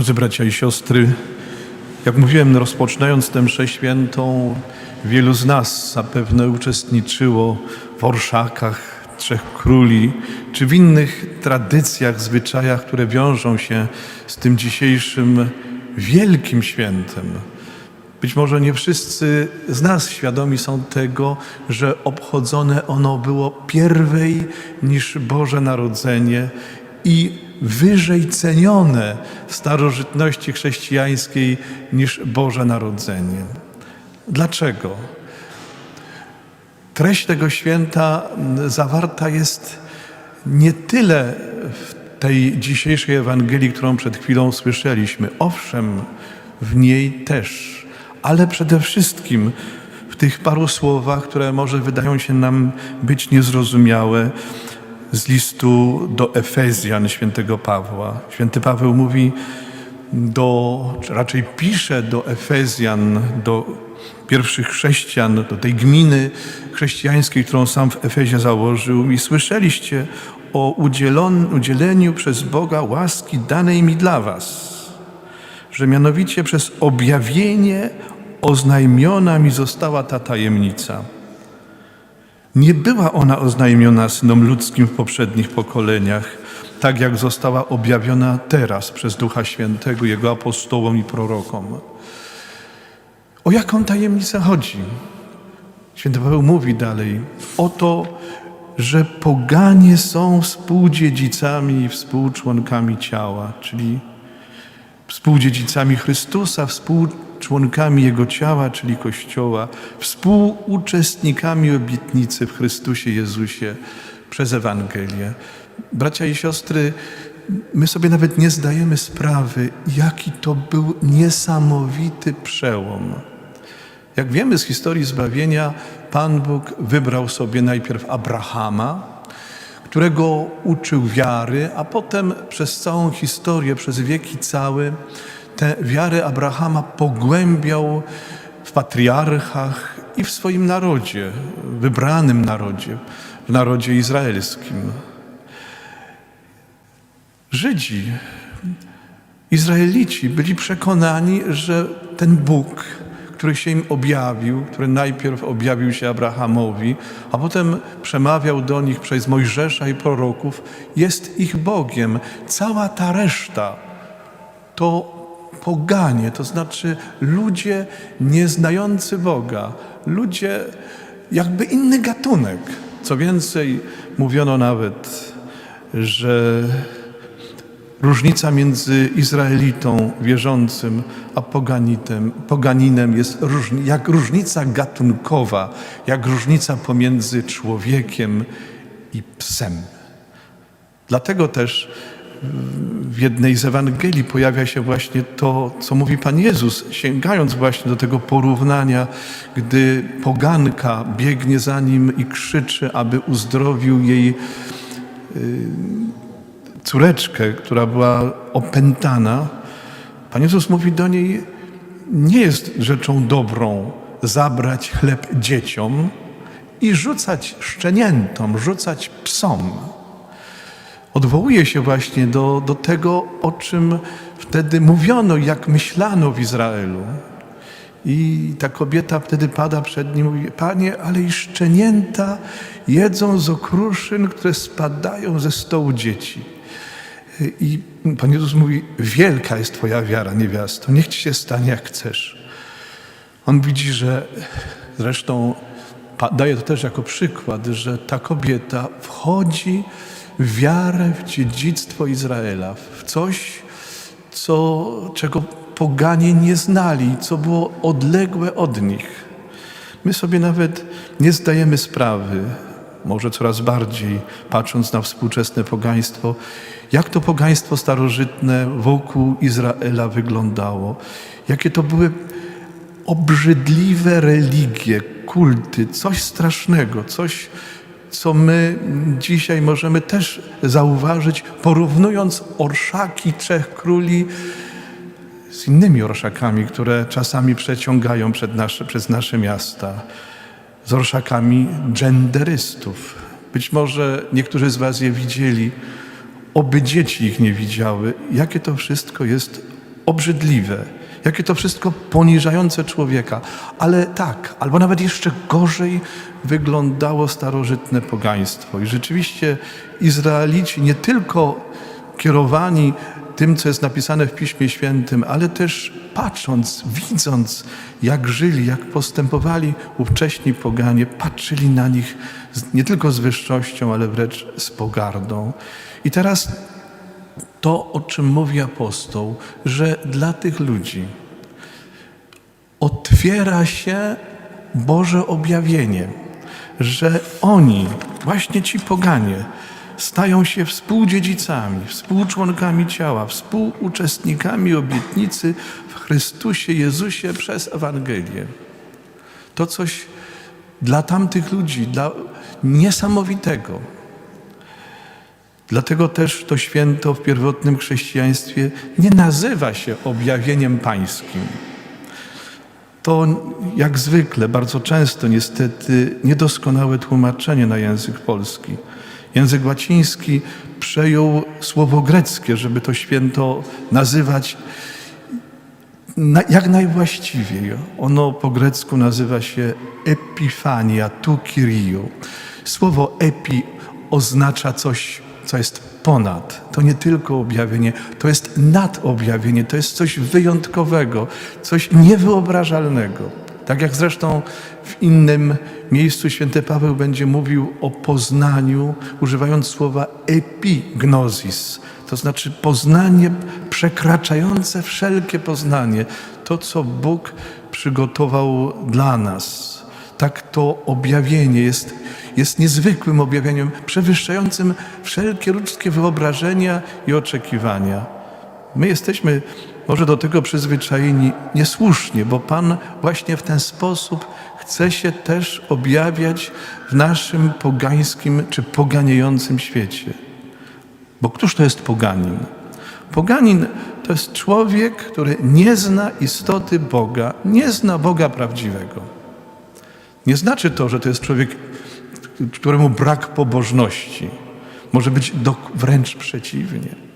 Drodzy bracia i siostry, jak mówiłem, rozpoczynając tę mszę świętą, wielu z nas zapewne uczestniczyło w orszakach Trzech Króli, czy w innych tradycjach, zwyczajach, które wiążą się z tym dzisiejszym wielkim świętem. Być może nie wszyscy z nas świadomi są tego, że obchodzone ono było pierwej niż Boże Narodzenie i wyżej cenione w starożytności chrześcijańskiej niż Boże Narodzenie. Dlaczego? Treść tego święta zawarta jest nie tyle w tej dzisiejszej Ewangelii, którą przed chwilą słyszeliśmy. Owszem, w niej też, ale przede wszystkim w tych paru słowach, które może wydają się nam być niezrozumiałe z listu do Efezjan świętego Pawła. Święty Paweł mówi do, czy raczej pisze do Efezjan, do pierwszych chrześcijan, do tej gminy chrześcijańskiej, którą sam w Efezie założył i słyszeliście o udzielon, udzieleniu przez Boga łaski danej mi dla was, że mianowicie przez objawienie oznajmiona mi została ta tajemnica. Nie była ona oznajmiona synom ludzkim w poprzednich pokoleniach, tak jak została objawiona teraz przez Ducha Świętego, Jego apostołom i prorokom. O jaką tajemnicę chodzi? Święty Paweł mówi dalej o to, że poganie są współdziedzicami i współczłonkami ciała, czyli współdziedzicami Chrystusa, współczłonkami Jego ciała, czyli Kościoła, współuczestnikami obietnicy w Chrystusie Jezusie przez Ewangelię. Bracia i siostry, my sobie nawet nie zdajemy sprawy, jaki to był niesamowity przełom. Jak wiemy z historii zbawienia, Pan Bóg wybrał sobie najpierw Abrahama, którego uczył wiary, a potem przez całą historię, przez wieki całe, tę wiarę Abrahama pogłębiał w patriarchach i w swoim narodzie, wybranym narodzie, w narodzie izraelskim. Żydzi, Izraelici byli przekonani, że ten Bóg, który się im objawił, który najpierw objawił się Abrahamowi, a potem przemawiał do nich przez Mojżesza i proroków, jest ich Bogiem. Cała ta reszta to poganie, to znaczy ludzie nieznający Boga, ludzie jakby inny gatunek. Co więcej, mówiono nawet, że Różnica między Izraelitą wierzącym a poganitem, poganinem jest różni, jak różnica gatunkowa, jak różnica pomiędzy człowiekiem i psem. Dlatego też w jednej z Ewangelii pojawia się właśnie to, co mówi Pan Jezus, sięgając właśnie do tego porównania, gdy poganka biegnie za nim i krzyczy, aby uzdrowił jej córeczkę, która była opętana, Pan Jezus mówi do niej, nie jest rzeczą dobrą zabrać chleb dzieciom i rzucać szczeniętom, rzucać psom. Odwołuje się właśnie do, do tego, o czym wtedy mówiono, jak myślano w Izraelu. I ta kobieta wtedy pada przed nim i mówi, Panie, ale i szczenięta jedzą z okruszyn, które spadają ze stołu dzieci. I Pan Jezus mówi, wielka jest Twoja wiara, niewiasto, niech Ci się stanie jak chcesz. On widzi, że zresztą daje to też jako przykład, że ta kobieta wchodzi w wiarę w dziedzictwo Izraela, w coś, co, czego poganie nie znali, co było odległe od nich. My sobie nawet nie zdajemy sprawy, może coraz bardziej, patrząc na współczesne pogaństwo, jak to pogaństwo starożytne wokół Izraela wyglądało, jakie to były obrzydliwe religie, kulty, coś strasznego, coś, co my dzisiaj możemy też zauważyć, porównując orszaki trzech króli z innymi orszakami, które czasami przeciągają nasze, przez nasze miasta, z orszakami genderystów. Być może niektórzy z Was je widzieli, oby dzieci ich nie widziały, jakie to wszystko jest obrzydliwe, jakie to wszystko poniżające człowieka. Ale tak, albo nawet jeszcze gorzej wyglądało starożytne pogaństwo. I rzeczywiście Izraelici nie tylko kierowani tym, co jest napisane w Piśmie Świętym, ale też patrząc, widząc, jak żyli, jak postępowali ówcześni poganie, patrzyli na nich nie tylko z wyższością, ale wręcz z pogardą. I teraz to, o czym mówi apostoł, że dla tych ludzi otwiera się Boże objawienie, że oni, właśnie ci poganie, stają się współdziedzicami, współczłonkami ciała, współuczestnikami obietnicy w Chrystusie Jezusie przez Ewangelię. To coś dla tamtych ludzi, dla niesamowitego. Dlatego też to święto w pierwotnym chrześcijaństwie nie nazywa się objawieniem pańskim. To jak zwykle, bardzo często niestety niedoskonałe tłumaczenie na język polski. Język łaciński przejął słowo greckie, żeby to święto nazywać na, jak najwłaściwiej. Ono po grecku nazywa się Epifania, tu Kyrio. Słowo epi oznacza coś, co jest ponad. To nie tylko objawienie, to jest nadobjawienie, to jest coś wyjątkowego, coś niewyobrażalnego. Tak jak zresztą w innym miejscu święty Paweł będzie mówił o poznaniu, używając słowa epignosis, to znaczy poznanie przekraczające wszelkie poznanie, to co Bóg przygotował dla nas. Tak to objawienie jest, jest niezwykłym objawieniem, przewyższającym wszelkie ludzkie wyobrażenia i oczekiwania. My jesteśmy może do tego przyzwyczajeni niesłusznie, bo Pan właśnie w ten sposób chce się też objawiać w naszym pogańskim czy poganiejącym świecie. Bo któż to jest poganin? Poganin to jest człowiek, który nie zna istoty Boga, nie zna Boga prawdziwego. Nie znaczy to, że to jest człowiek, któremu brak pobożności. Może być do, wręcz przeciwnie.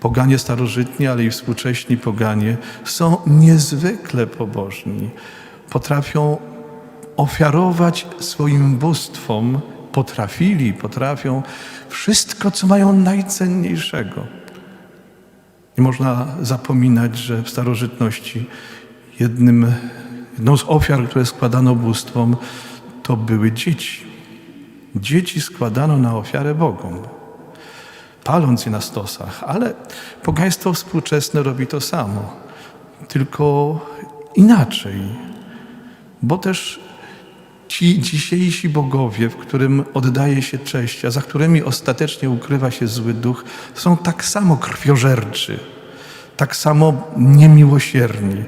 Poganie starożytni, ale i współcześni poganie są niezwykle pobożni. Potrafią ofiarować swoim bóstwom, potrafili, potrafią wszystko, co mają najcenniejszego. Nie można zapominać, że w starożytności jednym, jedną z ofiar, które składano bóstwom, to były dzieci. Dzieci składano na ofiarę Bogom, paląc je na stosach, ale pogaństwo współczesne robi to samo, tylko inaczej, bo też ci dzisiejsi bogowie, w którym oddaje się cześć, a za którymi ostatecznie ukrywa się zły duch, są tak samo krwiożerczy, tak samo niemiłosierni.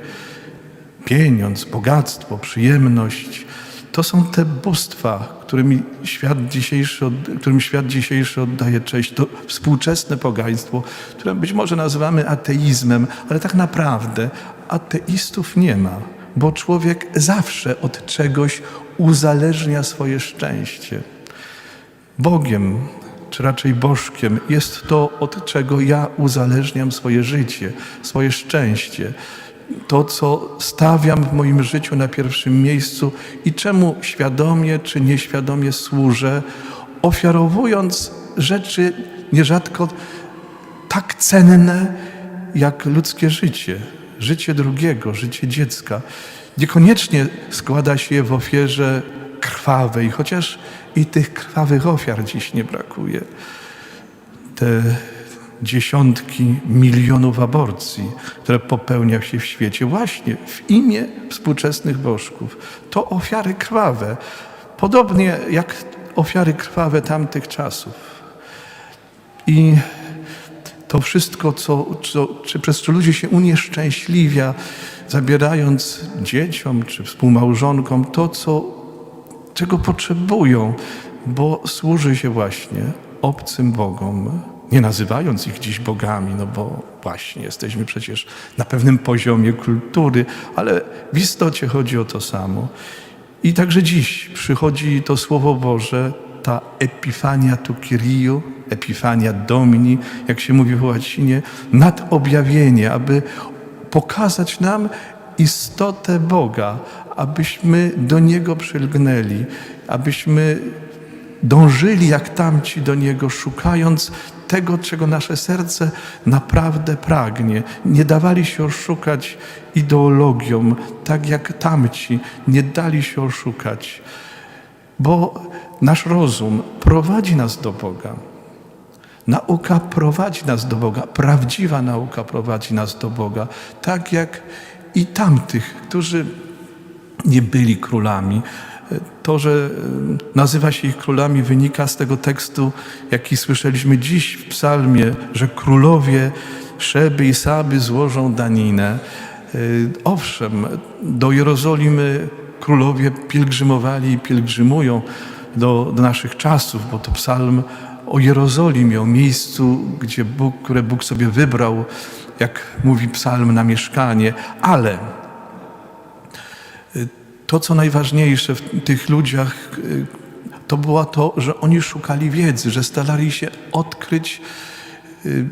Pieniądz, bogactwo, przyjemność to są te bóstwa, którymi świat dzisiejszy, którym świat dzisiejszy oddaje cześć. To współczesne pogaństwo, które być może nazywamy ateizmem, ale tak naprawdę ateistów nie ma, bo człowiek zawsze od czegoś uzależnia swoje szczęście. Bogiem, czy raczej bożkiem, jest to, od czego ja uzależniam swoje życie, swoje szczęście. To, co stawiam w moim życiu na pierwszym miejscu i czemu świadomie czy nieświadomie służę, ofiarowując rzeczy nierzadko tak cenne jak ludzkie życie, życie drugiego, życie dziecka. Niekoniecznie składa się je w ofierze krwawej, chociaż i tych krwawych ofiar dziś nie brakuje. Te dziesiątki milionów aborcji, które popełnia się w świecie właśnie w imię współczesnych bożków, to ofiary krwawe, podobnie jak ofiary krwawe tamtych czasów. I to wszystko, co, co, czy przez co ludzie się unieszczęśliwia, zabierając dzieciom czy współmałżonkom to, co, czego potrzebują, bo służy się właśnie obcym Bogom, nie nazywając ich dziś bogami, no bo właśnie jesteśmy przecież na pewnym poziomie kultury, ale w istocie chodzi o to samo. I także dziś przychodzi to Słowo Boże, ta epifania tu Kyriu, epifania Domini, jak się mówi w łacinie, nadobjawienie, aby pokazać nam istotę Boga, abyśmy do Niego przylgnęli, abyśmy dążyli jak tamci do Niego, szukając tego, czego nasze serce naprawdę pragnie. Nie dawali się oszukać ideologią, tak jak tamci nie dali się oszukać, bo nasz rozum prowadzi nas do Boga. Nauka prowadzi nas do Boga, prawdziwa nauka prowadzi nas do Boga, tak jak i tamtych, którzy nie byli królami. To, że e, nazywa się ich królami, wynika z tego tekstu, jaki słyszeliśmy dziś w psalmie, że królowie Szeby i Saby złożą daninę. E, Owszem, do Jerozolimy królowie pielgrzymowali i pielgrzymują do, do naszych czasów, bo to psalm o Jerozolimie, o miejscu, gdzie Bóg, które Bóg sobie wybrał, jak mówi psalm, na mieszkanie, ale to, co najważniejsze w tych ludziach, y, to było to, że oni szukali wiedzy, że starali się odkryć y,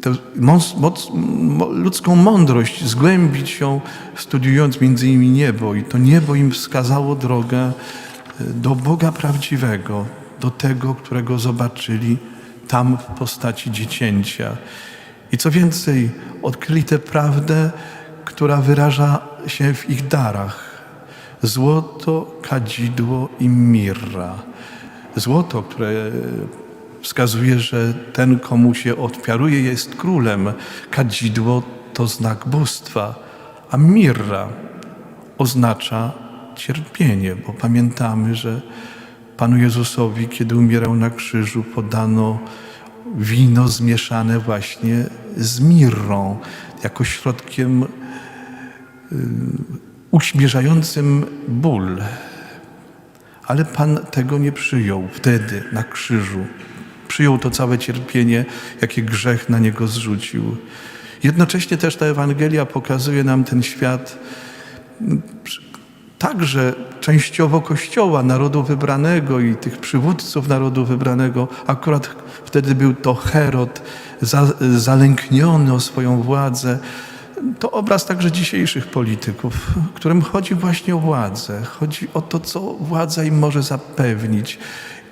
tę moc, moc, mo, ludzką mądrość, zgłębić ją, studiując między innymi niebo. I to niebo im wskazało drogę y, do Boga prawdziwego, do tego, którego zobaczyli tam w postaci dziecięcia. I co więcej, odkryli tę prawdę, która wyraża się w ich darach złoto, kadzidło i mirra. Złoto, które wskazuje, że ten, komu się ofiaruje, jest królem. Kadzidło to znak bóstwa, a mirra oznacza cierpienie, bo pamiętamy, że Panu Jezusowi, kiedy umierał na krzyżu, podano wino zmieszane właśnie z mirrą, jako środkiem uśmierzającym ból. Ale Pan tego nie przyjął wtedy na krzyżu. Przyjął to całe cierpienie, jakie grzech na niego zrzucił. Jednocześnie też ta Ewangelia pokazuje nam ten świat także częściowo Kościoła, narodu wybranego i tych przywódców narodu wybranego. Akurat wtedy był to Herod, za, zalękniony o swoją władzę, to obraz także dzisiejszych polityków, którym chodzi właśnie o władzę. Chodzi o to, co władza im może zapewnić.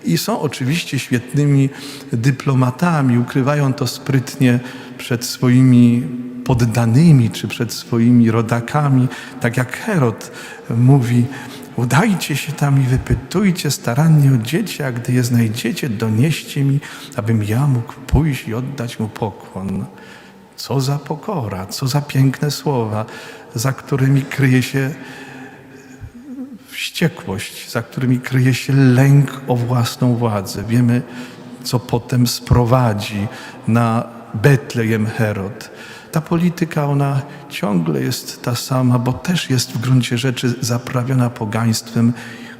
I są oczywiście świetnymi dyplomatami, ukrywają to sprytnie przed swoimi poddanymi czy przed swoimi rodakami, tak jak Herod mówi: Udajcie się tam i wypytujcie starannie o dzieci, a gdy je znajdziecie, donieście mi, abym ja mógł pójść i oddać mu pokłon. Co za pokora, co za piękne słowa, za którymi kryje się wściekłość, za którymi kryje się lęk o własną władzę. Wiemy, co potem sprowadzi na Betlejem Herod. Ta polityka, ona ciągle jest ta sama, bo też jest w gruncie rzeczy zaprawiona pogaństwem,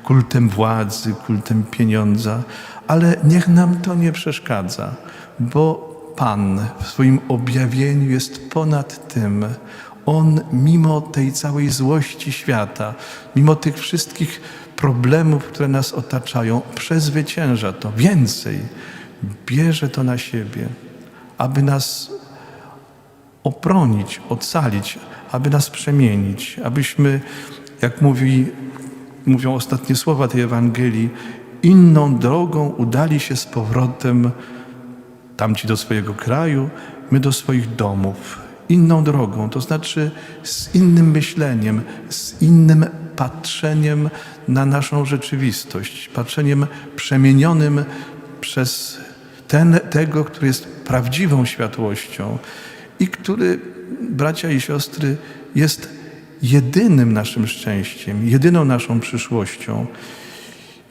kultem władzy, kultem pieniądza, ale niech nam to nie przeszkadza, bo Pan w swoim objawieniu jest ponad tym. On, mimo tej całej złości świata, mimo tych wszystkich problemów, które nas otaczają, przezwycięża to. Więcej, bierze to na siebie, aby nas obronić, ocalić, aby nas przemienić, abyśmy, jak mówi, mówią ostatnie słowa tej Ewangelii, inną drogą udali się z powrotem tamci do swojego kraju, my do swoich domów, inną drogą, to znaczy z innym myśleniem, z innym patrzeniem na naszą rzeczywistość, patrzeniem przemienionym przez ten, tego, który jest prawdziwą światłością i który, bracia i siostry, jest jedynym naszym szczęściem, jedyną naszą przyszłością,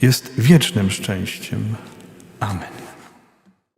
jest wiecznym szczęściem. Amen.